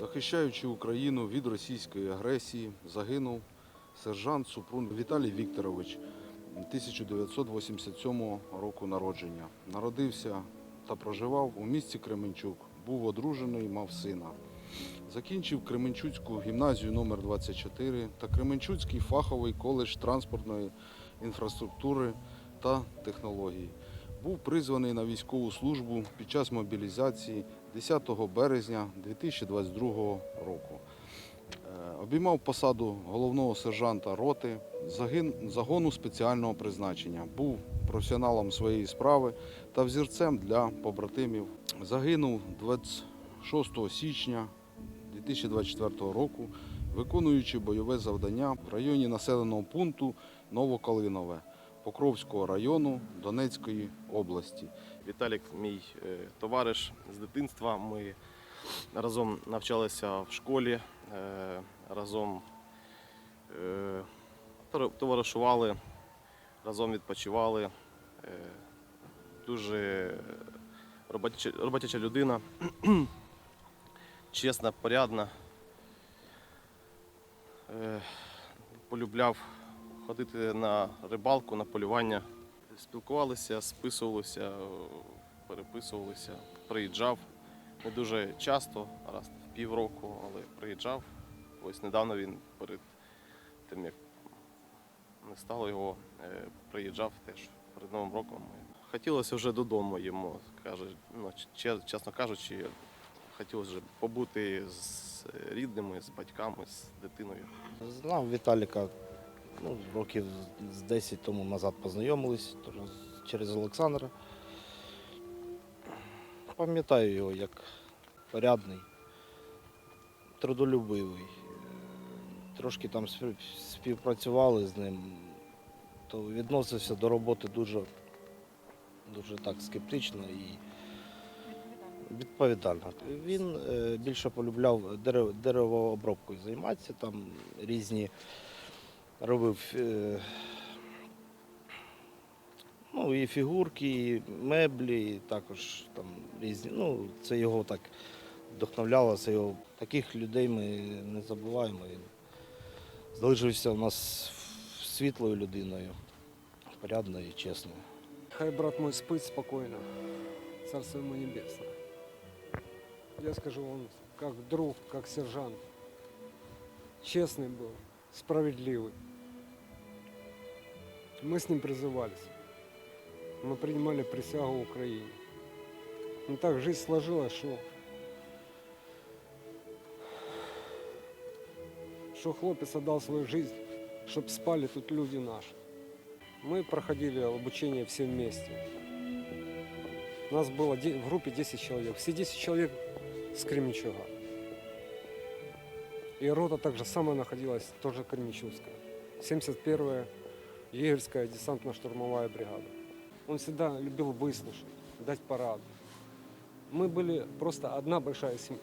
Захищаючи Україну від російської агресії, загинув сержант Супрун Віталій Вікторович 1987 року народження. Народився та проживав у місті Кременчук. Був одружений, мав сина. Закінчив Кременчуцьку гімназію номер 24 та Кременчуцький фаховий коледж транспортної інфраструктури та технологій. Був призваний на військову службу під час мобілізації 10 березня 2022 року. Е, Обіймав посаду головного сержанта роти загону спеціального призначення. Був професіоналом своєї справи та взірцем для побратимів. Загинув 26 січня 2024 року, виконуючи бойове завдання в районі населеного пункту Новокалинове Покровського району Донецької області. Віталік, мій е, товариш з дитинства. Ми разом навчалися в школі, е, разом е, товаришували, разом відпочивали. Дуже роботяча людина, чесна, порядна. Е, Полюбляв ходити на рибалку, на полювання. Спілкувалися, списувалися, переписувалися, приїжджав. Не дуже часто, раз в півроку, але приїжджав. Ось недавно він перед тим, як не стало його, е, приїжджав теж перед Новим роком. Хотілося вже додому йому, каже, ну, чесно кажучи, хотілося вже побути з рідними, з батьками, з дитиною. Знав Віталіка ну, років з 10 тому назад познайомились через Олександра. Пам'ятаю його як порядний, трудолюбивий. Трошки там співпрацювали з ним, то відносився до роботи дуже, дуже так скептично і відповідально. Він е, більше полюбляв деревообробкою займатися, там різні робив е, ну, і фігурки, і меблі, і також там різні. Ну, це його так вдохновляло, це його. Таких людей ми не забуваємо. Він залишився у нас світлою людиною, порядною і чесною. Хай брат мой спит спокойно, царство ему небесное. Я скажу, он как друг, как сержант, честный был, справедливый. Мы с ним призывались. Мы принимали присягу Украине. Но так жизнь сложилась, что что хлопец отдал свою жизнь, чтобы спали тут люди наши. Мы проходили обучение все вместе. У нас было в группе 10 человек. Все 10 человек с Кременчуга. И рота также самая находилась, тоже Кременчугская. 71-я егерская десантно-штурмовая бригада. Он всегда любил выслушать, дать пораду. Мы были просто одна большая семья.